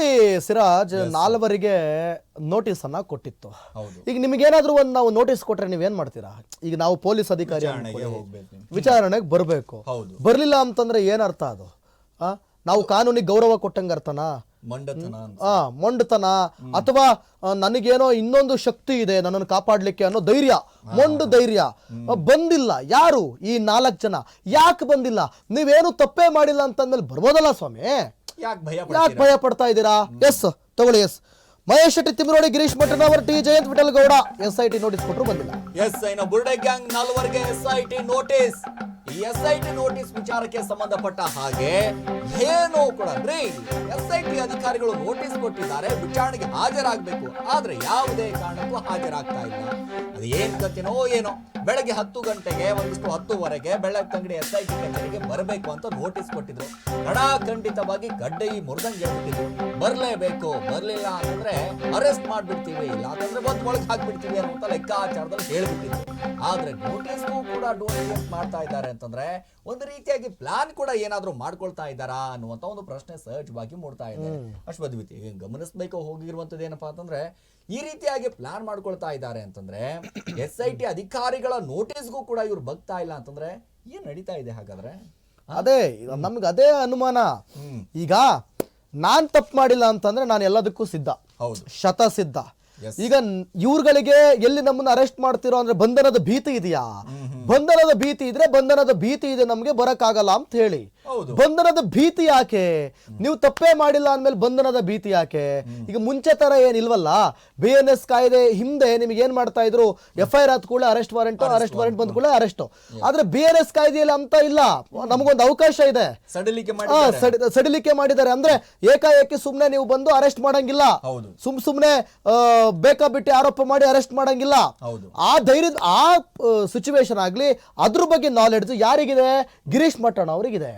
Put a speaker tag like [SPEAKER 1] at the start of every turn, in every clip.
[SPEAKER 1] ನೋಡಿ ಸಿರಾಜ್ ನಾಲ್ವರಿಗೆ ನೋಟಿಸ್ ಅನ್ನ ಕೊಟ್ಟಿತ್ತು. ಈಗ ನಿಮ್ಗೇನಾದ್ರೂ ಒಂದು ನಾವು ನೋಟಿಸ್ ಕೊಟ್ರೆ ನೀವೇನ್ ಮಾಡ್ತೀರಾ? ಈಗ ನಾವು ಪೊಲೀಸ್ ಅಧಿಕಾರಿ
[SPEAKER 2] ವಿಚಾರಣೆಗೆ
[SPEAKER 1] ಬರಬೇಕು.
[SPEAKER 2] ಹೌದು.
[SPEAKER 1] ಬರ್ಲಿಲ್ಲ ಅಂತಂದ್ರೆ ಏನರ್ಥ ಅದು? ನಾವು ಕಾನೂನಿಗೆ ಗೌರವ ಕೊಟ್ಟಂಗ ಅರ್ಥನಾ? ಆ ಮೊಂಡತನ. ಅಥವಾ ನನಗೇನೋ ಇನ್ನೊಂದು ಶಕ್ತಿ ಇದೆ ನನ್ನನ್ನು ಕಾಪಾಡ್ಲಿಕ್ಕೆ ಅನ್ನೋ ಧೈರ್ಯ. ಮೊಂಡು ಧೈರ್ಯ. ಬಂದಿಲ್ಲ. ಯಾರು ಈ ನಾಲ್ಕು ಜನ? ಯಾಕೆ ಬಂದಿಲ್ಲ? ನೀವೇನು ತಪ್ಪೇ ಮಾಡಿಲ್ಲ ಅಂತಂದ್ಮೇಲೆ ಬರ್ಬೋದಲ್ಲ ಸ್ವಾಮಿ?
[SPEAKER 2] ಯಾಕೆ ಭಯ
[SPEAKER 1] ಪಡ್ತಾ ಇದ್ದೀರಾ? ಎಸ್ ತಗೊಳ್ಳಿ yes Mahesh Shetty, Thimmarodi, Girish Matannavar T Jayant Vittal Gowda. T notice ಕೊಟ್ಟರು ಬಂದಿಲ್ಲ.
[SPEAKER 2] ಎಸ್ ಐನ ಬುರ್ಡೆ gang ನಾಲ್ವರಿಗೆ S I T notice S I T notice ವಿಚಾರಕ್ಕೆ ಸಂಬಂಧಪಟ್ಟ ಹಾಗೆ ಏನು ಕೂಡ ಅಂದ್ರೆ ಟಿ ಅಧಿಕಾರಿಗಳು ನೋಟಿಸ್ ಕೊಟ್ಟಿದ್ದಾರೆ, ವಿಚಾರಣೆಗೆ ಹಾಜರಾಗಬೇಕು. ಆದ್ರೆ ಯಾವುದೇ ಕಾರಣಕ್ಕೂ ಹಾಜರಾಗ್ತಾ ಇಲ್ಲ. ಅದು ಏನ್ ಕತ್ತಿನೋ ಏನೋ. ಬೆಳಗ್ಗೆ ಹತ್ತು ಗಂಟೆಗೆ, ಒಂದಿಷ್ಟು ಹತ್ತುವರೆಗೆ ಬೆಳಕಂಗಡಿ ಎಸ್ ಐ ಟಿ ಕಚೇರಿಗೆ ಬರಬೇಕು ಅಂತ ನೋಟಿಸ್ ಕೊಟ್ಟಿದ್ರು. ಖಂಡಿತವಾಗಿ ಗಡ್ಡೆ ಈ ಮುರ್ದಂಗೆ ಬರ್ಲೇಬೇಕು, ಬರಲಿಲ್ಲ ಅಂತಂದ್ರೆ ಅರೆಸ್ಟ್ ಮಾಡ್ಬಿಡ್ತೀವಿ ಇಲ್ಲ ಅಂತಂದ್ರೆ ಬಂದ್ ಒಳಗೆ ಹಾಕ್ಬಿಡ್ತೀವಿ ಅಂತ ಲೆಕ್ಕಾಚಾರದಲ್ಲಿ ಹೇಳ್ಬಿಟ್ಟಿದ್ರು. ಆದ್ರೆ ನೋಟಿಸ್ಗೂ ಕೂಡ ಡೋನೇಟ್ ಮಾಡ್ತಾ ಇದ್ದಾರೆ ಅಂತಂದ್ರೆ ಒಂದು ರೀತಿಯಾಗಿ ಪ್ಲಾನ್ ಕೂಡ ಏನಾದ್ರೂ ಮಾಡ್ಕೊಳ್ತಾ ಇದ್ದಾರಾ ಅನ್ನುವಂತ ಒಂದು ಪ್ರಶ್ನೆ ಸಹಜವಾಗಿ ಮೂಡ್ತಾ ಇದೆ. ಅಶ್ವದ್ವಿತಿ ಗಮನಿಸಬೇಕು ಹೋಗಿರುವಂತದ್ದು ಏನಪ್ಪಾ ಅಂತಂದ್ರೆ ಈ ರೀತಿಯಾಗಿ ಪ್ಲಾನ್ ಮಾಡ್ಕೊಳ್ತಾ ಇದ್ದಾರೆ ಅಂತಂದ್ರೆ ಎಸ್ ಐ ಟಿ ಅಧಿಕಾರಿಗಳ ನೋಟಿಸ್ಗೂ ಕೂಡ ಇವ್ರು ಬಗ್ತಾ ಇಲ್ಲ ಅಂತಂದ್ರೆ ಏನ್ ನಡೀತಾ ಇದೆ ಹಾಗಾದ್ರೆ?
[SPEAKER 1] ಅದೇ ನಮ್ಗೆ ಅದೇ ಅನುಮಾನ. ಈಗ ನಾನ್ ತಪ್ಪು ಮಾಡಿಲ್ಲ ಅಂತಂದ್ರೆ ನಾನು ಎಲ್ಲದಕ್ಕೂ ಸಿದ್ಧ.
[SPEAKER 2] ಹೌದು.
[SPEAKER 1] ಶತ ಸಿದ್ಧ ಈಗ ಇವ್ರಗಳಿಗೆ ಇವ್ರುಗಳಿಗೆ ಎಲ್ಲಿ ನಮ್ಮನ್ನ ಅರೆಸ್ಟ್ ಮಾಡ್ತಿರೋ ಅಂದ್ರೆ ಬಂಧನದ ಭೀತಿ ಇದೆಯಾ? ಬಂಧನದ ಭೀತಿ ಇದ್ರೆ ಬಂಧನದ ಭೀತಿ ಇದೆ ನಮ್ಗೆ ಬರಕ್ಕಾಗಲ್ಲ ಅಂತ ಹೇಳಿ. ಬಂಧನದ ಭೀತಿ ಯಾಕೆ? ನೀವು ತಪ್ಪೇ ಮಾಡಿಲ್ಲ ಅಂದ್ಮೇಲೆ ಬಂಧನದ ಭೀತಿ ಯಾಕೆ? ಈಗ ಮುಂಚೆ ತರ ಏನಿಲ್ವಲ್ಲ? ಬಿ ಎನ್ ಎಸ್ ಕಾಯ್ದೆ ಹಿಂದೆ ನಿಮ್ಗೆ ಏನ್ ಮಾಡ್ತಾ ಇದ್ರು? ಎಫ್ ಐ ಆರ್ ಆದ ಕೂಡ ಅರೆಸ್ಟ್ ವಾರೆಂಟ್ ಅರೆಸ್ಟ್ ವಾರೆಂಟ್ ಬಂದ ಕೂಡ ಅರೆಸ್ಟ್. ಆದ್ರೆ ಬಿ ಎನ್ ಎಸ್ ಕಾಯ್ದೆಯಲ್ಲಿ ಅಂತ ಇಲ್ಲ. ನಮಗೊಂದು ಅವಕಾಶ ಇದೆ.
[SPEAKER 2] ಸಡಿಲಿಕೆ
[SPEAKER 1] ಮಾಡಿದ್ದಾರೆ. ಅಂದ್ರೆ ಏಕಾಏಕಿ ಸುಮ್ನೆ ನೀವು ಬಂದು ಅರೆಸ್ಟ್ ಮಾಡಂಗಿಲ್ಲ. ಸುಮ್ ಸುಮ್ನೆ ಬೇಕಾಬಿಟ್ಟಿ ಆರೋಪ ಮಾಡಿ ಅರೆಸ್ಟ್ ಮಾಡಂಗಿಲ್ಲ. ಆ ಧೈರ್ಯದ ಆ ಸಿಚುವೇಶನ್ ಆಗ್ಲಿ ಅದ್ರ ಬಗ್ಗೆ ನಾಲೆಡ್ಜ್ ಯಾರಿಗಿದೆ? ಗಿರೀಶ್ ಮಟ್ಟಣ್ಣ ಅವರಿಗಿದೆ.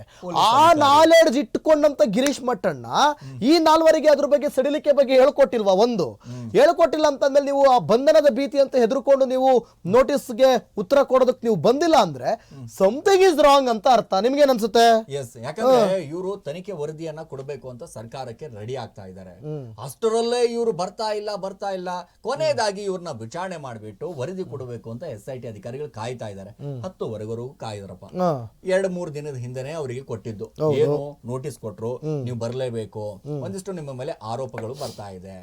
[SPEAKER 1] ಆ ನಾಲೆಡ್ಜ್ ಇಟ್ಕೊಂಡಂತ ಗಿರೀಶ್ ಮಟ್ಟಣ್ಣ ಈ ನಾಲ್ವರಿಗೆ ಅದ್ರ ಬಗ್ಗೆ ಸಡಿಲಿಕೆ ಬಗ್ಗೆ ಹೇಳ್ಕೊಟ್ಟಿಲ್ವಾ ಒಂದು? ಹೇಳ್ಕೊಟ್ಟಿಲ್ಲ ಅಂತಂದ್ಮೇಲೆ ನೀವು ಆ ಬಂಧನದ ಭೀತಿ ಅಂತ ಹೆದರ್ಕೊಂಡು ನೀವು ನೋಟಿಸ್ಗೆ ಉತ್ತರ ಕೊಡೋದಕ್ಕೆ ನೀವು ಬಂದಿಲ್ಲ ಅಂದ್ರೆ ಸಮಥಿಂಗ್ ಇಸ್ ರಾಂಗ್ ಅಂತ ಅರ್ಥ. ನಿಮ್ಗೆ ಅನ್ಸುತ್ತೆ
[SPEAKER 2] ಎಸ್ ಯಾಕಂದ್ರೆ ಇವರು ತನಿಖೆ ವರದಿಯನ್ನ ಕೊಡಬೇಕು ಅಂತ ಸರ್ಕಾರಕ್ಕೆ ರೆಡಿ ಆಗ್ತಾ ಇದ್ದಾರೆ. ಅಷ್ಟರಲ್ಲೇ ಇವರು ಬರ್ತಾ ಇಲ್ಲ ಬರ್ತಾ ಇಲ್ಲ. ಕೊನೆಯದಾಗಿ ಇವ್ರನ್ನ ವಿಚಾರಣೆ ಮಾಡಿಬಿಟ್ಟು ವರದಿ ಕೊಡಬೇಕು ಅಂತ ಎಸ್ ಐ ಟಿ ಅಧಿಕಾರಿಗಳು ಕಾಯ್ತಾ ಇದ್ದಾರೆ. ಹತ್ತುವರೆಗೂ ಕಾಯ್ದಾರಪ್ಪ. ಎರಡ್ ಮೂರ್ ದಿನದ ಹಿಂದೆನೆ ಅವರಿಗೆ ಕೊಟ್ಟಿದ್ದು. ಏನು ನೋಟಿಸ್ ಕೊಟ್ರು ನೀವು ಬರ್ಲೇಬೇಕು. ಒಂದಿಷ್ಟು ನಿಮ್ಮ ಮೇಲೆ ಆರೋಪಗಳು ಬರ್ತಾ ಇದೆ.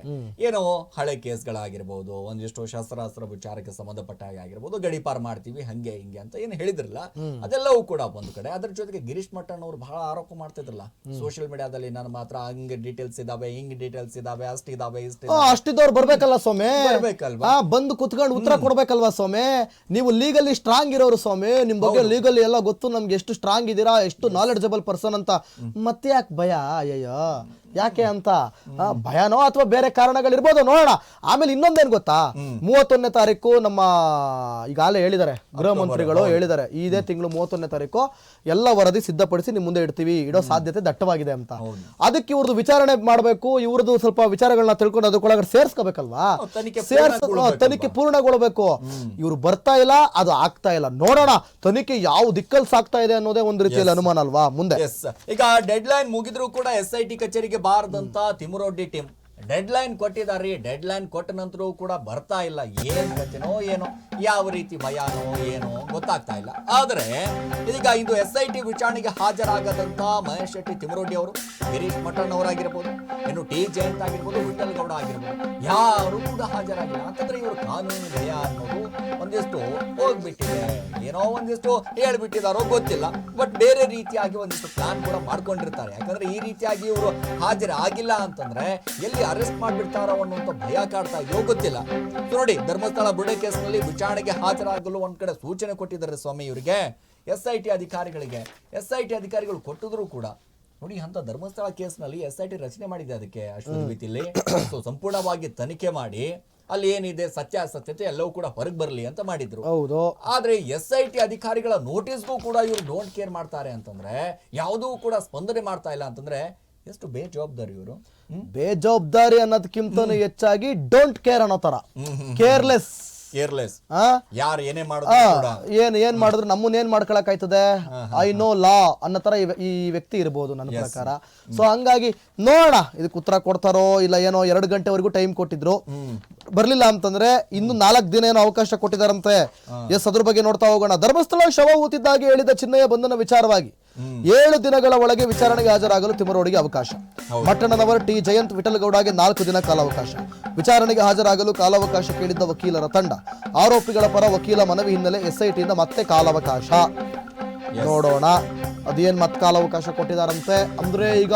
[SPEAKER 2] ಏನೋ ಹಳೆ ಕೇಸ್ಗಳಾಗಿರ್ಬೋದು ಒಂದಿಷ್ಟು ಶಸ್ತ್ರಾಸ್ತ್ರ ವಿಚಾರಕ್ಕೆ ಸಂಬಂಧಪಟ್ಟ ಹಾಗೆ ಆಗಿರ್ಬೋದು ಗಡಿಪಾರ್ ಮಾಡ್ತೀವಿ ಹಂಗೆ ಹಿಂಗೆ ಅಂತ ಏನು ಹೇಳಿದ್ರಲ್ಲ ಅದೆಲ್ಲವೂ ಕೂಡ ಒಂದು ಕಡೆ. ಅದ್ರ ಜೊತೆಗೆ ಗಿರೀಶ್ ಮಟ್ಟಣ್ಣ ಅವರು ಬಹಳ ಆರೋಪ ಮಾಡ್ತಿದ್ರಲ್ಲ. ಸೋಷಿಯಲ್ ಮೀಡಿಯಾದಲ್ಲಿ ನಾನು ಮಾತ್ರ ಹಂಗೆ ಡೀಟೇಲ್ಸ್ ಇದಾವೆ ಹಿಂಗ್ ಡೀಟೇಲ್ಸ್ ಇದಾವೆ ಅಷ್ಟು ಇದಾವೆ ಅಷ್ಟಿದವ್ರು
[SPEAKER 1] ಆ, ಅಷ್ಟಿದ್ದವ್ರು ಬರ್ಬೇಕಲ್ಲ ಸ್ವಾಮಿ?
[SPEAKER 2] ಬರ್ಬೇಕಲ್ವಾ?
[SPEAKER 1] ಬಂದು ಕುತ್ಕೊಂಡು ಉತ್ತರ ಕೊಡ್ಬೇಕಲ್ವಾ ಸ್ವಾಮಿ? ನೀವು ಲೀಗಲಿ ಸ್ಟ್ರಾಂಗ್ ಇರೋರು ಸ್ವಾಮಿ ನಿಮ್ ಬಗ್ಗೆ ಲೀಗಲ್ ಎಲ್ಲ ಗೊತ್ತು ನಮ್ಗೆ ಎಷ್ಟು ಸ್ಟ್ರಾಂಗ್ ಇದೀರಾ ಎಷ್ಟು ನಾಲೆಡ್ಜಬಲ್ ಪರ್ಸನ್ ಅಂತ. ಮತ್ತೆ ಯಾಕೆ ಭಯ ಅಯ್ಯಯ್ಯೋ. ಯಾಕೆ ಅಂತ? ಭಯನೋ ಅಥವಾ ಬೇರೆ ಕಾರಣಗಳಿರ್ಬೋದು? ನೋಡೋಣ. ಆಮೇಲೆ ಇನ್ನೊಂದೇನ್ ಗೊತ್ತಾ? ಮೂವತ್ತೊಂದನೇ ತಾರೀಕು ನಮ್ಮ ಈಗಾಗಲೇ ಹೇಳಿದ್ದಾರೆ. ಗೃಹ ಮಂತ್ರಿಗಳು ಹೇಳಿದ್ದಾರೆ. ಇದೇ ತಿಂಗಳು ಮೂವತ್ತೊಂದನೇ ತಾರೀಕು ಎಲ್ಲ ವರದಿ ಸಿದ್ಧಪಡಿಸಿ ನಿಮ್ಮ ಮುಂದೆ ಇಡ್ತೀವಿ. ಇಡೋ ಸಾಧ್ಯತೆ ದಟ್ಟವಾಗಿದೆ ಅಂತ. ಅದಕ್ಕೆ ಇವ್ರದ್ದು ವಿಚಾರಣೆ ಮಾಡಬೇಕು. ಇವ್ರದ್ದು ಸ್ವಲ್ಪ ವಿಚಾರಗಳನ್ನ ತಿಳ್ಕೊಂಡು ಅದಕ್ಕೊಳಗಡೆ ಸೇರ್ಸ್ಕೋಬೇಕಲ್ವಾ? ಸೇರ್ಸ್? ತನಿಖೆ ಪೂರ್ಣಗೊಳ್ಬೇಕು ಇವ್ರು ಬರ್ತಾ ಇಲ್ಲ ಅದು ಆಗ್ತಾ ಇಲ್ಲ. ನೋಡೋಣ. ತನಿಖೆ ಯಾವ ದಿಕ್ಕಲ್ಲಿ ಸಾಕ್ತಾ ಇದೆ ಅನ್ನೋದೇ ಒಂದು ರೀತಿಯಲ್ಲಿ ಅನುಮಾನ ಅಲ್ವಾ? ಮುಂದೆ.
[SPEAKER 2] ಈಗ ಡೆಡ್ ಲೈನ್ ಮುಗಿದ್ರು ಕೂಡ ಎಸ್ ಐ ಟಿ ಕಚೇರಿಗೆ ಬಾರದಂತ ತಿಮುರೊಡ್ಡಿ ಟೀಮ್ ಡೆಡ್ ಲೈನ್ ಕೊಟ್ಟಿದ್ದಾರೆ ಡೆಡ್ ಲೈನ್ ಕೊಟ್ಟ ನಂತರವೂ ಕೂಡ ಬರ್ತಾ ಇಲ್ಲ. ಏನು ಕಥೆನೋ ಏನೋ, ಯಾವ ರೀತಿ ಭಯಾನೋ ಏನೋ ಗೊತ್ತಾಗ್ತಾ ಇಲ್ಲ. ಆದ್ರೆ, ಇದೀಗ ಇಂದು ಎಸ್ ಐ ಟಿ ವಿಚಾರಣೆಗೆ ಹಾಜರಾಗದಂತ ಮಹೇಶ್ ಶೆಟ್ಟಿ ತಿಮರೋಡಿ ಅವರು, ಗಿರೀಶ್ ಮಠಣ್ ಅವರಾಗಿರ್ಬೋದು, ಇನ್ನು ಟಿ ಜಯಂತ್ ಆಗಿರ್ಬೋದು, ವಿಠಲ್ ಗೌಡ ಆಗಿರ್ಬೋದು, ಯಾರು ಕೂಡ ಹಾಜರಾಗಿಲ್ಲ. ಅಂತಂದ್ರೆ ಇವರು ಕಾನೂನು ಭಯ ಅನ್ನೋದು ಒಂದಿಷ್ಟು ಹೋಗ್ಬಿಟ್ಟಿದೆ. ಏನೋ ಒಂದಿಷ್ಟು ಹೇಳ್ಬಿಟ್ಟಿದಾರೋ ಗೊತ್ತಿಲ್ಲ. ಬಟ್ ಬೇರೆ ರೀತಿಯಾಗಿ ಒಂದಿಷ್ಟು ಪ್ಲಾನ್ ಕೂಡ ಮಾಡ್ಕೊಂಡಿರ್ತಾರೆ. ಯಾಕಂದ್ರೆ ಈ ರೀತಿಯಾಗಿ ಇವರು ಹಾಜರಾಗಿಲ್ಲ ಅಂತಂದ್ರೆ, ಎಲ್ಲಿ ಅರೆಸ್ಟ್ ಮಾಡಿಬಿಡ್ತಾರೋ ಅನ್ನುವಂಥ ಭಯ ಕಾಡ್ತಾ ಇದೆಯೋ ಗೊತ್ತಿಲ್ಲ. ನೋಡಿ ಧರ್ಮಸ್ಥಳ ಬುಡೆ ಕೇಸ್ನಲ್ಲಿ ವಿಚಾರಣೆಗೆ ಹಾಜರಾಗಲು ಒಂದ್ ಕಡೆ ಸೂಚನೆ ಕೊಟ್ಟಿದ್ದಾರೆ ಸ್ವಾಮಿ ಇವರಿಗೆ. ಎಸ್ ಐ ಟಿ ಅಧಿಕಾರಿಗಳಿಗೆ. ಎಸ್ ಐ ಟಿ ಅಧಿಕಾರಿಗಳು ಕೊಟ್ಟಿದ್ರು ಕೂಡ ನೋಡಿ ಅಂತ ಧರ್ಮಸ್ಥಳ ಕೇಸ್ನಲ್ಲಿ ಎಸ್ ಐ ಟಿ ರಚನೆ ಮಾಡಿದೆ ಅದಕ್ಕೆ ಅಶ್ವತ್ಥಿಲಿ ಸೊ ಸಂಪೂರ್ಣವಾಗಿ ತನಿಖೆ ಮಾಡಿ ಅಲ್ಲಿ ಏನಿದೆ ಸತ್ಯಾಸತ್ಯತೆ ಎಲ್ಲವೂ ಕೂಡ ಹೊರಗೆ ಬರಲಿ ಅಂತ ಮಾಡಿದ್ರು.
[SPEAKER 1] ಹೌದು.
[SPEAKER 2] ಆದ್ರೆ ಎಸ್ ಐ ಟಿ ಅಧಿಕಾರಿಗಳ ನೋಟಿಸ್ಗೂ ಕೂಡ ಇವರು ಡೋಂಟ್ ಕೇರ್ ಮಾಡ್ತಾರೆ ಅಂತಂದ್ರೆ ಯಾವುದೂ ಕೂಡ ಸ್ಪಂದನೆ ಮಾಡ್ತಾ ಇಲ್ಲ ಅಂತಂದ್ರೆ ಎಷ್ಟು ಬೇಜವಾಬ್ದಾರಿ ಇವರು?
[SPEAKER 1] ಬೇಜವಾಬ್ದಾರಿ ಅನ್ನೋದಕ್ಕಿಂತ ಹೆಚ್ಚಾಗಿ ಡೋಂಟ್ ಕೇರ್ ಅನ್ನೋ ತರ ಕೇರ್ಲೆಸ್
[SPEAKER 2] ಕೇರ್ಲೆಸ್ ಯಾರು ಏನೇ ಮಾಡಿದ್ರು
[SPEAKER 1] ಏನ್ ಏನ್ ಮಾಡಿದ್ರು ನಮ್ಮನ್ನ ಏನ್ ಮಾಡ್ಕೊಳಕ್ ಆಯ್ತದೆ ಐ ನೋ ಲಾ ಅನ್ನೋ ತರ ಈ- ಈ ವ್ಯಕ್ತಿ ಇರ್ಬೋದು ನನ್ನ ಪ್ರಕಾರ. ಸೊ ಹಂಗಾಗಿ ನೋಡೋಣ ಇದಕ್ಕೆ ಉತ್ತರ ಕೊಡ್ತಾರೋ ಇಲ್ಲ ಏನೋ ಎರಡು ಗಂಟೆವರೆಗೂ ಟೈಮ್ ಕೊಟ್ಟಿದ್ರು. ಬರ್ಲಿಲ್ಲ ಅಂತಂದ್ರೆ ಇನ್ನು ನಾಲ್ಕು ದಿನ ಏನೋ ಅವಕಾಶ ಕೊಟ್ಟಿದಾರಂತೆ ಎಸ್ ಅದ್ರ ಬಗ್ಗೆ ನೋಡ್ತಾ ಹೋಗೋಣ. ಧರ್ಮಸ್ಥಳ ಶವ ಊತಿದ್ದಾಗಿ ಹೇಳಿದ ಚಿನ್ನಯ ಬಂಧನ ವಿಚಾರವಾಗಿ. ಏಳು ದಿನಗಳ ಒಳಗೆ ವಿಚಾರಣೆಗೆ ಹಾಜರಾಗಲು ತಿಮರೋಡಿಗೆ ಅವಕಾಶ. ಪಟ್ಟಣದವರ ಟಿ. ಜಯಂತ್ ವಿಠಲಗೌಡಗೆ ನಾಲ್ಕು ದಿನ ಕಾಲಾವಕಾಶ. ವಿಚಾರಣೆಗೆ ಹಾಜರಾಗಲು ಕಾಲಾವಕಾಶ ಕೇಳಿದ್ದ ವಕೀಲರ ತಂಡ. ಆರೋಪಿಗಳ ಪರ ವಕೀಲ ಮನವಿ ಹಿನ್ನೆಲೆ ಎಸ್ಐಟಿಯಿಂದ ಮತ್ತೆ ಕಾಲಾವಕಾಶ. ನೋಡೋಣ. ಅದೇನ್ ಮತ್ಕಾಲ ಕಾಲಾವಕಾಶ ಕೊಟ್ಟಿದಾರಂತೆ. ಅಂದ್ರೆ ಈಗ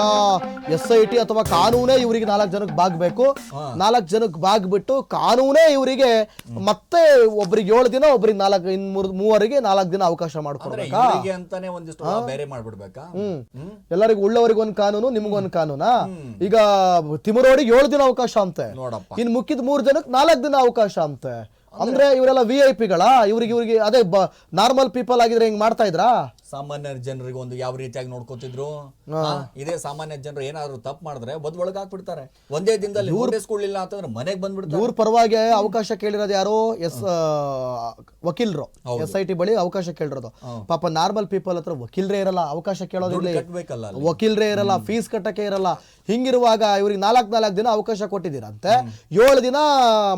[SPEAKER 1] ಎಸ್ ಐ ಟಿ ಅಥವಾ ಕಾನೂನೇ ಇವರಿಗೆ ನಾಲ್ಕು ಜನಕ್ಕೆ ಬಾಗ್ಬೇಕು. ನಾಲ್ಕು ಜನಕ್ಕೆ ಬಾಗ್ಬಿಟ್ಟು ಕಾನೂನೇ ಇವರಿಗೆ ಮತ್ತೆ ಒಬ್ರಿಗೆ ಏಳು ದಿನ ಒಬ್ರಿಗೆ ನಾಲ್ಕು ಇನ್ ಮೂರ್ ಮೂವರಿಗೆ ನಾಲ್ಕು ದಿನ ಅವಕಾಶ ಮಾಡ್ಕೊಡ್ಬೇಕು?
[SPEAKER 2] ಅಂತಾನೆ ಒಂದಿಷ್ಟು ಬೇರೆ ಮಾಡ್ಬಿಡ್ಬೇಕಾ? ಹ್ಮ್.
[SPEAKER 1] ಎಲ್ಲರಿಗೂ ಉಳ್ಳವರಿಗೊಂದು ಕಾನೂನು ನಿಮ್ಗೊಂದ್ ಕಾನೂನಾ? ಈಗ ತಿಮರೋಡಿಗೆ ಏಳು ದಿನ ಅವಕಾಶ ಅಂತೆ. ಇನ್ ಮುಕ್ಕಿದ ಮೂರ್ ಜನಕ್ಕೆ ನಾಲ್ಕು ದಿನ ಅವಕಾಶ ಅಂತೆ. ಅಂದ್ರೆ ಇವರೆಲ್ಲ ವಿ ಐ ಪಿಗಳ ಇವ್ರಿಗೆ ಇವ್ರಿಗೆ ಅದೇ ನಾರ್ಮಲ್ ಪೀಪಲ್ ಆಗಿದ್ರೆ ಹಿಂಗ್ ಮಾಡ್ತಾ ಇದ್ರಾ?
[SPEAKER 2] ಸಾಮಾನ್ಯ ಜನರಿಗೆ ಒಂದು ಯಾವ ರೀತಿಯಾಗಿ ನೋಡ್ಕೋತಿದ್ರು? ಇದೇ ಸಾಮಾನ್ಯ ಜನರು ಏನಾದ್ರು ತಪ್ಪು ಮಾಡಿದ್ರೆ ಬದ್ ಒಳಗ್ ಹಾಕ್ಬಿಡ್ತಾರೆ ಒಂದೇ ದಿನದಲ್ಲಿ ನೋಟಿಸ್ಕೊಳ್ಳಿಲ್ಲ ಅಂತಂದ್ರೆ ಮನೆಗ್ ಬಂದ್ಬಿಡ್ತಾರೆ.
[SPEAKER 1] ಊರ್ ಪರವಾಗಿ ಅವಕಾಶ ಕೇಳಿರೋದು ಯಾರು ಎಸ್ ವಕೀಲರು. ಎಸ್ ಐ ಟಿ ಬಳಿ ಅವಕಾಶ ಕೇಳಿರೋದು. ಪಾಪ ನಾರ್ಮಲ್ ಪೀಪಲ್ ಹತ್ರ ವಕೀಲರೇ ಇರಲ್ಲ ಅವಕಾಶ ಕೇಳೋದು
[SPEAKER 2] ಕಟ್ಬೇಕಲ್ಲ ಅಲ್ಲಿ.
[SPEAKER 1] ವಕೀಲರೇ ಇರಲ್ಲ ಫೀಸ್ ಕಟ್ಟಕ್ಕೆ ಇರಲ್ಲ. ಹಿಂಗಿರುವಾಗ ಇವ್ರಿಗೆ ನಾಲ್ಕ್ ನಾಲ್ಕು ದಿನ ಅವಕಾಶ ಕೊಟ್ಟಿದ್ದೀರಂತೆ. ಏಳು ದಿನ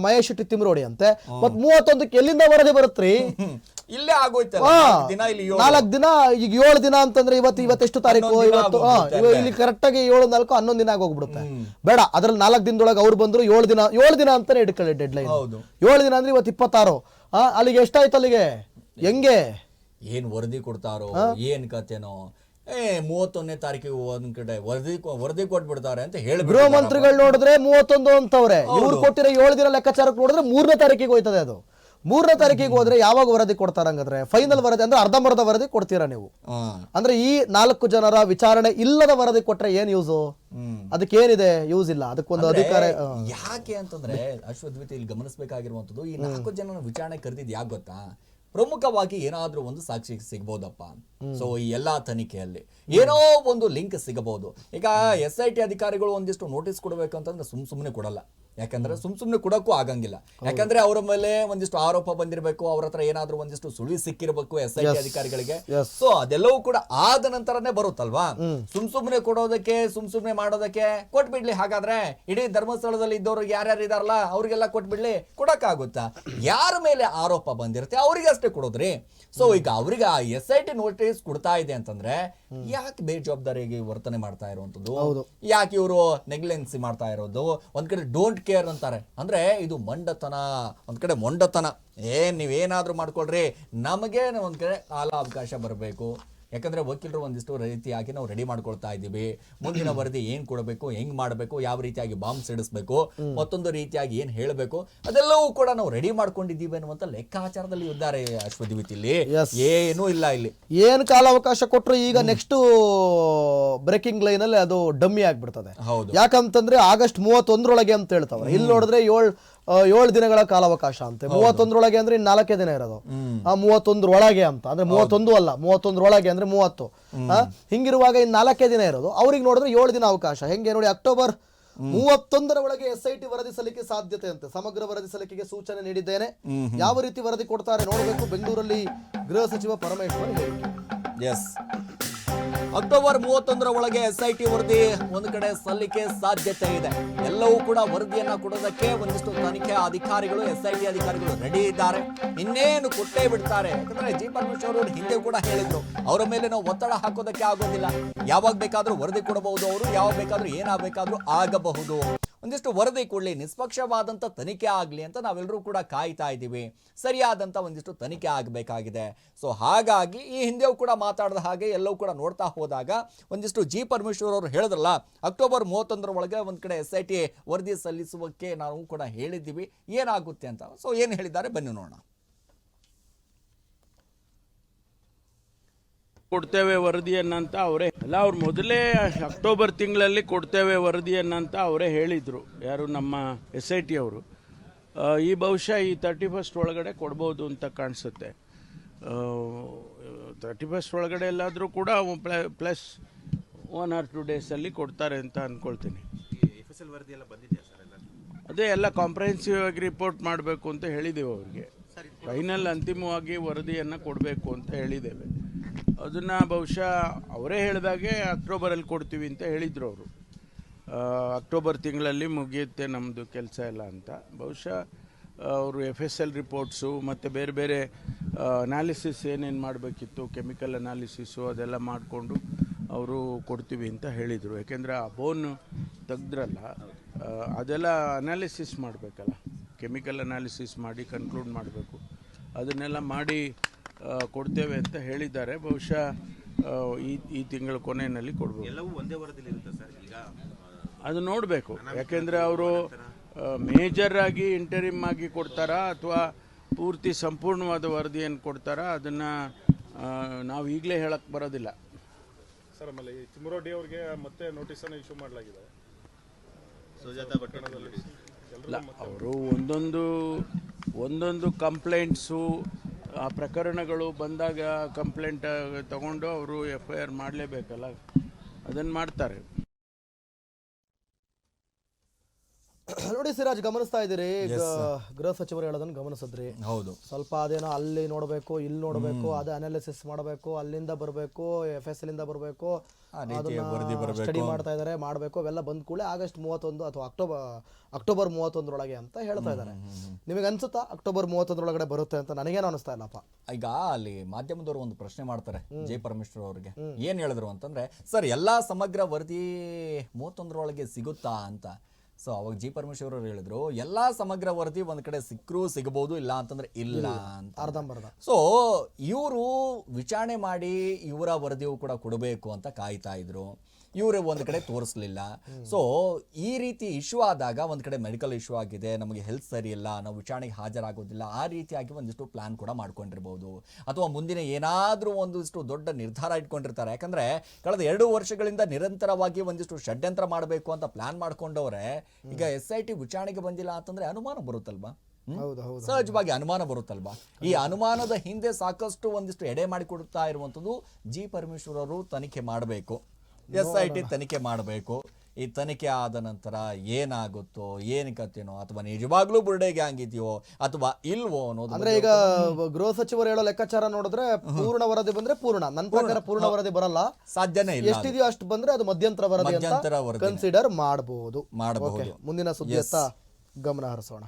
[SPEAKER 1] ಮಹೇಶ್ ಶೆಟ್ಟಿ ತಿಮ್ರೋಡಿ ಅಂತೆ. ಮತ್ ಮೂವತ್ತೊಂದಕ್ಕೆ ಎಲ್ಲಿಂದ ವರದಿ ಬರುತ್ತ್ರಿ
[SPEAKER 2] ಹ್ಮ್. ಇಲ್ಲೇ ಆಗೋಯ್ತಲ್ಲ ನಾಲ್ಕ್ ದಿನ ಇಲ್ಲಿ.
[SPEAKER 1] ನಾಲ್ಕು ದಿನ ಈಗ ಏಳು ದಿನ ಅಂತಂದ್ರೆ ಇವತ್ತು ಇವತ್ತೆಷ್ಟು ತಾರೀಕು? ಇವತ್ತು ಹಾ, ಇಲ್ಲಿ ಕರೆಕ್ಟ್ ಆಗಿ ಏಳು ನಾಲ್ಕು ಹನ್ನೊಂದು ದಿನ ಆಗೋಗ್ಬಿಡುತ್ತೆ. ಬೇಡ ಅದ್ರಲ್ಲಿ ನಾಲ್ಕು ದಿನದೊಳಗೆ ಅವ್ರು ಬಂದ್ರು ಏಳು ದಿನ ಏಳು ದಿನ ಅಂತಾನೆ ಇಟ್ಕೊಳ್ಳಿ ಡೆಡ್ ಲೈನ್ ಏಳು ದಿನ ಅಂದ್ರೆ ಇವತ್ತು ಇಪ್ಪತ್ತಾರು. ಆ, ಅಲ್ಲಿಗೆ ಎಷ್ಟಾಯ್ತು ಅಲ್ಲಿಗೆ? ಹೆಂಗೆ?
[SPEAKER 2] ಏನ್ ವರದಿ ಕೊಡ್ತಾರೋ ಏನ್ ಕತೆನೋ? ಏ ಮೂವತ್ತೊಂದನೇ ತಾರೀಕಿಗೆ ಒಂದ್ ಕಡೆ ವರದಿ ವರದಿ ಕೊಟ್ಬಿಡ್ತಾರೆ ಅಂತ
[SPEAKER 1] ಹೇಳಿ
[SPEAKER 2] ಗೃಹ
[SPEAKER 1] ಮಂತ್ರಿಗಳು ನೋಡಿದ್ರೆ ಮೂವತ್ತೊಂದು ಅಂತವ್ರೆ. ಇವ್ರು ಕೊಟ್ಟಿರೋ ಏಳು ದಿನ ಲೆಕ್ಕಾಚಾರಕ್ಕೆ ನೋಡಿದ್ರೆ ಮೂರನೇ ತಾರೀಕಿಗೆ ಹೋಯ್ತದೆ ಅದು. ಮೂರನೇ ತಾರೀಕಿಗೆ ಹೋದ್ರೆ ಯಾವಾಗ ವರದಿ ಕೊಡ್ತಾರ ಹಂಗಂದ್ರೆ? ಫೈನಲ್ ವರದಿ ಅಂದ್ರೆ ಅರ್ಧಂಬರ್ಧ ವರದಿ ಕೊಡ್ತೀರಾ ನೀವು? ಅಂದ್ರೆ ಈ ನಾಲ್ಕು ಜನರ ವಿಚಾರಣೆ ಇಲ್ಲದ ವರದಿ ಕೊಟ್ರೆ ಏನ್ ಯೂಸ್ ಅದಕ್ಕೆ ಏನಿದೆ ಯೂಸ್ ಇಲ್ಲ. ಅದಕ್ಕೊಂದು ಅಧಿಕಾರ.
[SPEAKER 2] ಯಾಕೆ ಅಂತಂದ್ರೆ ಅಶ್ವದ್ವಿತ ಇಲ್ಲಿ ಗಮನಿಸಬೇಕಾಗಿರುವಂತದ್ದು ಈ ನಾಲ್ಕು ಜನ ವಿಚಾರಣೆ ಕರೆದಿದ್ ಯಾಕೆ ಗೊತ್ತಾ? ಪ್ರಮುಖವಾಗಿ ಏನಾದ್ರೂ ಒಂದು ಸಾಕ್ಷಿ ಸಿಗ್ಬೋದಪ್ಪ. ಸೊ ಈ ಎಲ್ಲಾ ತನಿಖೆಯಲ್ಲಿ ಏನೋ ಒಂದು ಲಿಂಕ್ ಸಿಗಬಹುದು. ಈಗ ಎಸ್ ಐ ಟಿ ಅಧಿಕಾರಿಗಳು ಒಂದಿಷ್ಟು ನೋಟಿಸ್ ಕೊಡ್ಬೇಕಂತಂದ್ರೆ ಸುಮ್ ಸುಮ್ಮನೆ ಕೊಡಲ್ಲ. ಯಾಕಂದ್ರೆ ಸುಮ್ ಸುಮ್ನೆ ಕೊಡಕ್ಕೂ ಆಗಂಗಿಲ್ಲ. ಯಾಕಂದ್ರೆ ಅವರ ಮೇಲೆ ಒಂದಿಷ್ಟು ಆರೋಪ ಬಂದಿರಬೇಕು ಅವ್ರ ಹತ್ರ ಏನಾದ್ರೂ ಒಂದಿಷ್ಟು ಸುಳಿ ಸಿಕ್ಕಿರಬೇಕು ಎಸ್ ಐ ಟಿ ಅಧಿಕಾರಿಗಳಿಗೆ. ಸೊ ಅದೆಲ್ಲವೂ ಕೂಡ ಆದ ನಂತರನೇ ಬರುತ್ತಲ್ವಾ? ಸುಮ್ ಸುಮ್ನೆ ಕೊಡೋದಕ್ಕೆ ಸುಮ್ ಸುಮ್ನೆ ಮಾಡೋದಕ್ಕೆ ಕೊಟ್ಬಿಡ್ಲಿ. ಹಾಗಾದ್ರೆ ಇಡೀ ಧರ್ಮಸ್ಥಳದಲ್ಲಿ ಇದ್ದವ್ರು ಯಾರ್ಯಾರು ಇದಾರಲ್ಲ ಅವ್ರಿಗೆಲ್ಲ ಕೊಟ್ಬಿಡ್ಲಿ. ಕೊಡಕ್ಕಾಗುತ್ತಾ? ಯಾರ ಮೇಲೆ ಆರೋಪ ಬಂದಿರುತ್ತೆ ಅವ್ರಿಗೆ ಅಷ್ಟೇ ಕೊಡೋದ್ರಿ. ಸೊ ಈಗ ಅವ್ರಿಗೆ ಆ ಎಸ್ ಐ ಟಿ ನೋಟಿಸ್ ಕೊಡ್ತಾ ಇದೆ ಅಂತಂದ್ರೆ ಯಾಕೆ ಬೇಜವಾಬ್ದಾರಿಗೆ ವರ್ತನೆ ಮಾಡ್ತಾ ಇರುವಂತದ್ದು ಯಾಕೆ ಇವರು ನೆಗ್ಲೆನ್ಸಿ ಮಾಡ್ತಾ ಇರೋದು? ಒಂದ್ ಕಡೆ ಡೋಂಟ್ ಕೇರ್ ಅಂತಾರೆ. ಅಂದರೆ ಇದು ಮಂಡತನ, ಒಂದು ಕಡೆ ಮೊಂಡತನ. ಏನು ನೀವೇನಾದರೂ ಮಾಡ್ಕೊಳ್ರಿ ನಮಗೆ ಒಂದು ಕಡೆ ಕಾಲಾವಕಾಶ ಬರಬೇಕು. ಯಾಕಂದ್ರೆ ವಕೀಲರು ಒಂದಿಷ್ಟು ರೀತಿಯಾಗಿ ನಾವು ರೆಡಿ ಮಾಡ್ಕೊಳ್ತಾ ಇದ್ದೀವಿ. ಮುಂದಿನ ವರದಿ ಏನ್ ಕೊಡಬೇಕು ಹೆಂಗ್ ಮಾಡಬೇಕು ಯಾವ ರೀತಿಯಾಗಿ ಬಾಂಬ್ ಸಿಡಿಸ್ಬೇಕು ಮತ್ತೊಂದು ರೀತಿಯಾಗಿ ಏನ್ ಹೇಳಬೇಕು ಅದೆಲ್ಲವೂ ಕೂಡ ನಾವು ರೆಡಿ ಮಾಡ್ಕೊಂಡಿದ್ದೀವಿ ಅನ್ನುವಂತ ಲೆಕ್ಕಾಚಾರದಲ್ಲಿ ಇದ್ದಾರೆ ಅಶ್ವದ್ವಿತ್ ಇಲ್ಲಿ ಏನು ಇಲ್ಲ ಇಲ್ಲಿ.
[SPEAKER 1] ಏನ್ ಕಾಲಾವಕಾಶ ಕೊಟ್ಟರು ಈಗ ನೆಕ್ಸ್ಟ್ ಬ್ರೇಕಿಂಗ್ ಲೈನ್ ಅಲ್ಲಿ ಅದು ಡಮ್ಮಿ ಆಗ್ಬಿಡ್ತದೆ.
[SPEAKER 2] ಹೌದು.
[SPEAKER 1] ಯಾಕಂತಂದ್ರೆ ಆಗಸ್ಟ್ ಮೂವತ್ತೊಂದರೊಳಗೆ ಅಂತ ಹೇಳ್ತಾವ್ರೆ. ಇಲ್ಲಿ ನೋಡಿದ್ರೆ ಏಳ್ ಏಳು ದಿನಗಳ ಕಾಲಾವಕಾಶ ಅಂತೆ. ಮೂವತ್ತೊಂದರೊಳಗೆ ಅಂದ್ರೆ ಇನ್ನು ನಾಲ್ಕೇ ದಿನ ಇರೋದು. ಆ ಮೂವತ್ತೊಂದರೊಳಗೆ ಅಂತ. ಅಂದ್ರೆ ಮೂವತ್ತೊಂದು ಅಲ್ಲ ಮೂವತ್ತೊಂದರೊಳಗೆ ಅಂದ್ರೆ ಮೂವತ್ತು. ಹಿಂಗಿರುವಾಗ ಇನ್ನು ನಾಲ್ಕೇ ದಿನ ಇರೋದು. ಅವ್ರಿಗೆ ನೋಡಿದ್ರೆ ಏಳು ದಿನ ಅವಕಾಶ. ಹೆಂಗೆ ನೋಡಿ ಅಕ್ಟೋಬರ್ ಮೂವತ್ತೊಂದರ ಒಳಗೆ ಎಸ್ ಐ ಟಿ ವರದಿ ಸಲ್ಲಿಕೆ ಸಾಧ್ಯತೆ ಅಂತೆ. ಸಮಗ್ರ ವರದಿ ಸಲ್ಲಿಕೆಗೆ ಸೂಚನೆ ನೀಡಿದ್ದೇನೆ. ಯಾವ ರೀತಿ ವರದಿ ಕೊಡ್ತಾರೆ ನೋಡಬೇಕು. ಬೆಂಗಳೂರಲ್ಲಿ ಗೃಹ ಸಚಿವ ಪರಮೇಶ್ವರ್ ಹೇಳಿಕೆ.
[SPEAKER 2] ಎಸ್ ಅಕ್ಟೋಬರ್ ಮೂವತ್ತೊಂದರ ಒಳಗೆ ಎಸ್ ಐ ಟಿ ವರದಿ ಒಂದು ಕಡೆ ಸಲ್ಲಿಕೆ ಸಾಧ್ಯತೆ ಇದೆ. ಎಲ್ಲವೂ ಕೂಡ ವರದಿಯನ್ನ ಕೊಡೋದಕ್ಕೆ ಒಂದಿಷ್ಟು ತನಿಖೆ ಅಧಿಕಾರಿಗಳು ಎಸ್ ಐ ಟಿ ಅಧಿಕಾರಿಗಳು ರೆಡಿ ಇದ್ದಾರೆ. ಇನ್ನೇನು ಕೊಟ್ಟೇ ಬಿಡ್ತಾರೆ. ಯಾಕಂದ್ರೆ ಜಿ. ಪರಮೇಶ್ವರ್ ಅವರು ಹಿಂದೆ ಕೂಡ ಹೇಳಿದ್ರು, ಅವರ ಮೇಲೆ ನಾವು ಒತ್ತಡ ಹಾಕೋದಕ್ಕೆ ಆಗೋದಿಲ್ಲ. ಯಾವಾಗ ಬೇಕಾದ್ರೂ ವರದಿ ಕೊಡಬಹುದು ಅವರು, ಯಾವಾಗ ಬೇಕಾದ್ರೂ ಏನಾಗಬೇಕಾದ್ರೂ ಆಗಬಹುದು. ಒಂದಿಷ್ಟು ವರದಿ ಕೊಡಲಿ ನಿಷ್ಪಕ್ಷವಾದಂಥ ತನಿಖೆ ಆಗಲಿ ಅಂತ ನಾವೆಲ್ಲರೂ ಕೂಡ ಕಾಯ್ತಾ ಇದ್ದೀವಿ. ಸರಿಯಾದಂಥ ಒಂದಿಷ್ಟು ತನಿಖೆ ಆಗಬೇಕಾಗಿದೆ. ಸೊ ಹಾಗಾಗಿ ಈ ಹಿಂದೆಯೂ ಕೂಡ ಮಾತಾಡಿದ ಹಾಗೆ ಎಲ್ಲವೂ ಕೂಡ ನೋಡ್ತಾ ಹೋದಾಗ ಒಂದಿಷ್ಟು ಜಿ ಪರಮೇಶ್ವರ್ ಅವರು ಹೇಳಿದ್ರಲ್ಲ, ಅಕ್ಟೋಬರ್ ಮೂವತ್ತೊಂದರ ಒಳಗೆ ಒಂದು ಕಡೆ ಎಸ್ ಐ ಟಿ ವರದಿ ಸಲ್ಲಿಸುವಕ್ಕೆ ನಾವು ಕೂಡ ಹೇಳಿದ್ದೀವಿ. ಏನಾಗುತ್ತೆ ಅಂತ. ಸೊ ಏನು ಹೇಳಿದ್ದಾರೆ? ಬನ್ನಿ ನೋಡೋಣ.
[SPEAKER 3] ಕೊಡ್ತೇವೆ ವರದಿಯನ್ನಂತ ಅವರೇ ಅಲ್ಲ ಅವ್ರು ಮೊದಲೇ ಅಕ್ಟೋಬರ್ ತಿಂಗಳಲ್ಲಿ ಕೊಡ್ತೇವೆ ವರದಿಯನ್ನಂತ ಅವರೇ ಹೇಳಿದ್ರು. ಯಾರು? ನಮ್ಮ ಎಸ್ ಐ ಟಿ ಅವರು. ಈ ಬಹುಶಃ ಈ ತರ್ಟಿ ಫಸ್ಟ್ ಒಳಗಡೆ ಕೊಡ್ಬೋದು ಅಂತ ಕಾಣಿಸುತ್ತೆ. ತರ್ಟಿ ಫಸ್ಟ್ ಒಳಗಡೆ ಎಲ್ಲಾದರೂ ಕೂಡ ಪ್ಲಸ್ ಒನ್ ಆರ್ ಟು ಡೇಸಲ್ಲಿ ಕೊಡ್ತಾರೆ ಅಂತ ಅಂದ್ಕೊಳ್ತೀನಿ ಅದೇ ಎಲ್ಲ ಕಾಂಪ್ರಹೆನ್ಸಿವ್ ಆಗಿ ರಿಪೋರ್ಟ್ ಮಾಡಬೇಕು ಅಂತ ಹೇಳಿದ್ದೇವೆ ಅವ್ರಿಗೆ. ಫೈನಲ್ ಅಂತಿಮವಾಗಿ ವರದಿಯನ್ನು ಕೊಡಬೇಕು ಅಂತ ಹೇಳಿದ್ದೇವೆ. ಅದನ್ನು ಬಹುಶಃ ಅವರೇ ಹೇಳಿದಾಗೆ ಅಕ್ಟೋಬರಲ್ಲಿ ಕೊಡ್ತೀವಿ ಅಂತ ಹೇಳಿದರು ಅವರು. ಅಕ್ಟೋಬರ್ ತಿಂಗಳಲ್ಲಿ ಮುಗಿಯುತ್ತೆ ನಮ್ಮದು ಕೆಲಸ ಎಲ್ಲ ಅಂತ. ಬಹುಶಃ ಅವರು ಎಫ್ ಎಸ್ ಎಲ್ ರಿಪೋರ್ಟ್ಸು ಮತ್ತು ಬೇರೆ ಬೇರೆ ಅನಾಲಿಸಿಸ್ ಏನೇನು ಮಾಡಬೇಕಿತ್ತು ಕೆಮಿಕಲ್ ಅನಾಲಿಸಿಸು ಅದೆಲ್ಲ ಮಾಡಿಕೊಂಡು ಅವರು ಕೊಡ್ತೀವಿ ಅಂತ ಹೇಳಿದರು. ಯಾಕೆಂದರೆ ಆ ಬೋನ್ ತೆಗ್ದ್ರಲ್ಲ ಅದೆಲ್ಲ ಅನಾಲಿಸಿಸ್ ಮಾಡಬೇಕಲ್ಲ. ಕೆಮಿಕಲ್ ಅನಾಲಿಸಿಸ್ ಮಾಡಿ ಕನ್ಕ್ಲೂಡ್ ಮಾಡಬೇಕು. ಅದನ್ನೆಲ್ಲ ಮಾಡಿ ಕೊಡ್ತೇವೆ ಅಂತ ಹೇಳಿದ್ದಾರೆ. ಬಹುಶಃ ಈ ಈ ತಿಂಗಳ ಕೊನೆಯಲ್ಲಿ ಕೊಡ್ಬೋದು.
[SPEAKER 4] ಎಲ್ಲವೂ ಒಂದೇ ವಾರದಲ್ಲಿ ಇರುತ್ತೆ ಸರ್? ಈಗ
[SPEAKER 3] ಅದು ನೋಡಬೇಕು. ಯಾಕೆಂದರೆ ಅವರು ಮೇಜರ್ ಆಗಿ ಇಂಟರಿಮ್ ಆಗಿ ಕೊಡ್ತಾರಾ ಅಥವಾ ಪೂರ್ತಿ ಸಂಪೂರ್ಣವಾದ ವರದಿಯನ್ನು ಕೊಡ್ತಾರಾ? ಅದನ್ನು ನಾವು ಈಗಲೇ ಹೇಳಕ್ಕೆ ಬರೋದಿಲ್ಲ.
[SPEAKER 5] ಸರ್ ಆಮೇಲೆ ಈ ತಿಮ್ಮರೋಡಿ ಅವ್ರಿಗೆ ಮತ್ತೆ ನೋಟಿಸನ್ನು ಇಶ್ಯೂ ಮಾಡಲಾಗಿದೆ.
[SPEAKER 4] ಸುಜಾತಾ ಭಟ್
[SPEAKER 3] ಅವರು ಒಂದೊಂದು ಒಂದೊಂದು ಕಂಪ್ಲೇಂಟ್ಸು ಆ ಪ್ರಕರಣಗಳು ಬಂದಾಗ ಕಂಪ್ಲೇಂಟ್ ತಗೊಂಡು ಅವರು ಎಫ್ ಐ ಆರ್ ಮಾಡಲೇಬೇಕಲ್ಲ? ಅದನ್ನು ಮಾಡ್ತಾರೆ.
[SPEAKER 1] ನೋಡಿ ಸಿರಾಜ್ ಗಮನಿಸ್ತಾ ಇದ್ದೀರಿ. ಗೃಹ ಸಚಿವರು ಹೇಳೋದನ್ನ ಗಮನಿಸಿದ್ರಿ.
[SPEAKER 2] ಹೌದು.
[SPEAKER 1] ಸ್ವಲ್ಪ ಅದೇನೋ ಅಲ್ಲಿ ನೋಡಬೇಕು ಇಲ್ಲಿ ನೋಡಬೇಕು ಅದು ಅನಾಲಿಸಿಸ್ ಮಾಡಬೇಕು ಅಲ್ಲಿಂದ ಬರಬೇಕು ಎಫ್ ಎಸ್ ಎಲ್ ಇಂದ ಬರಬೇಕು ಸ್ಟಡಿ ಮಾಡ್ತಾ ಇದ್ದಾರೆ ಮಾಡಬೇಕು ಅವೆಲ್ಲ ಬಂದ ಕೂಡಲೇ ಆಗಸ್ಟ್ ಮೂವತ್ತೊಂದು ಅಥವಾ ಅಕ್ಟೋಬರ್ ಅಕ್ಟೋಬರ್ ಮೂವತ್ತೊಂದರೊಳಗೆ ಅಂತ ಹೇಳ್ತಾ ಇದ್ದಾರೆ ನಿಮಗೆ ಅನ್ಸುತ್ತಾ ಅಕ್ಟೋಬರ್ ಮೂವತ್ತೊಂದರೊಳಗಡೆ ಬರುತ್ತೆ ಅಂತ? ನನಗೇನು ಅನಿಸ್ತಾ ಇಲ್ಲಪ್ಪ.
[SPEAKER 2] ಈಗ ಅಲ್ಲಿ ಮಾಧ್ಯಮದವರು ಒಂದು ಪ್ರಶ್ನೆ ಮಾಡ್ತಾರೆ ಜೈ ಪರಮೇಶ್ವರ್ ಅವರಿಗೆ. ಏನ್ ಹೇಳಿದ್ರು ಅಂತಂದ್ರೆ ಸರ್ ಎಲ್ಲಾ ಸಮಗ್ರ ವರದಿ ಮೂವತ್ತೊಂದರೊಳಗೆ ಸಿಗುತ್ತಾ? ಅಂತ. ಸೊ ಅವಾಗ ಜಿ ಪರಮೇಶ್ವರ್ ಅವರು ಹೇಳಿದ್ರು ಎಲ್ಲಾ ಸಮಗ್ರ ವರದಿ ಒಂದ್ ಕಡೆ ಸಿಕ್ಕರೂ ಸಿಗಬಹುದು ಇಲ್ಲ ಅಂತಂದ್ರೆ ಇಲ್ಲ ಅಂತ.
[SPEAKER 1] ಅರ್ಧಂಬರ್ಧ.
[SPEAKER 2] ಸೊ ಇವರು ವಿಚಾರಣೆ ಮಾಡಿ ಇವರ ವರದಿಯು ಕೂಡ ಕೊಡಬೇಕು ಅಂತ ಕಾಯ್ತಾ ಇದ್ರು. ಇವರು ಒಂದ್ ಕಡೆ ತೋರಿಸ್ಲಿಲ್ಲ. ಸೊ ಈ ರೀತಿ ಇಶ್ಯೂ ಆದಾಗ ಒಂದ್ ಕಡೆ ಮೆಡಿಕಲ್ ಇಶ್ಯೂ ಆಗಿದೆ ನಮಗೆ ಹೆಲ್ತ್ ಸರಿ ಇಲ್ಲ ನಾವು ವಿಚಾರಣೆಗೆ ಹಾಜರಾಗೋದಿಲ್ಲ ಆ ರೀತಿಯಾಗಿ ಒಂದಿಷ್ಟು ಪ್ಲಾನ್ ಕೂಡ ಮಾಡ್ಕೊಂಡಿರ್ಬೋದು. ಅಥವಾ ಮುಂದಿನ ಏನಾದ್ರೂ ಒಂದಿಷ್ಟು ದೊಡ್ಡ ನಿರ್ಧಾರ ಇಟ್ಕೊಂಡಿರ್ತಾರೆ. ಯಾಕಂದ್ರೆ ಕಳೆದ ಎರಡು ವರ್ಷಗಳಿಂದ ನಿರಂತರವಾಗಿ ಒಂದಿಷ್ಟು ಷಡ್ಯಂತ್ರ ಮಾಡಬೇಕು ಅಂತ ಪ್ಲಾನ್ ಮಾಡ್ಕೊಂಡವ್ರೆ ಈಗ ಎಸ್ ಐ ಟಿ ವಿಚಾರಣೆಗೆ ಬಂದಿಲ್ಲ ಅಂತಂದ್ರೆ ಅನುಮಾನ ಬರುತ್ತಲ್ವಾ? ಸಹಜವಾಗಿ ಅನುಮಾನ ಬರುತ್ತಲ್ವಾ? ಈ ಅನುಮಾನದ ಹಿಂದೆ ಸಾಕಷ್ಟು ಒಂದಿಷ್ಟು ಎಡೆ ಮಾಡಿಕೊಡುತ್ತಾ ಇರುವಂಥದ್ದು ಜಿ ಪರಮೇಶ್ವರ್ ಅವರು ತನಿಖೆ ಮಾಡಬೇಕು. ಎಸ್ ಐ ಟಿ ತನಿಖೆ ಮಾಡಬೇಕು. ಈ ತನಿಖೆ ಆದ ನಂತರ ಏನಾಗುತ್ತೋ ಏನು ಕತ್ತೇನೋ ಅಥವಾ ನಿಜವಾಗ್ಲೂ ಬುರ್ಡೆ ಗ್ಯಾಂಗ್ ಇದೆಯೋ ಅಥವಾ ಇಲ್ವೋ ಅನ್ನೋದು
[SPEAKER 1] ಅಂದ್ರೆ ಈಗ ಗೃಹ ಸಚಿವರು ಹೇಳೋ ಲೆಕ್ಕಾಚಾರ ನೋಡಿದ್ರೆ ಪೂರ್ಣ ವರದಿ ಬಂದ್ರೆ ಪೂರ್ಣ. ನನ್ನ ಪ್ರಕಾರ ಪೂರ್ಣ ವರದಿ ಬರಲ್ಲ.
[SPEAKER 2] ಸಾಧ್ಯನೇ ಇಲ್ಲ.
[SPEAKER 1] ಎಷ್ಟಿದೆಯೋ ಅಷ್ಟು ಬಂದ್ರೆ ಅದು ಮಧ್ಯಂತರ ವರದಿ ಅಂತ
[SPEAKER 2] ಮಧ್ಯಂತರ ವರದಿನೇ.
[SPEAKER 1] ಕನ್ಸಿಡರ್ ಮಾಡಬಹುದು
[SPEAKER 2] ಮಾಡಬಹುದು
[SPEAKER 1] ಮುಂದಿನ ಸುದ್ದಿ ಗಮನ ಹರಿಸೋಣ.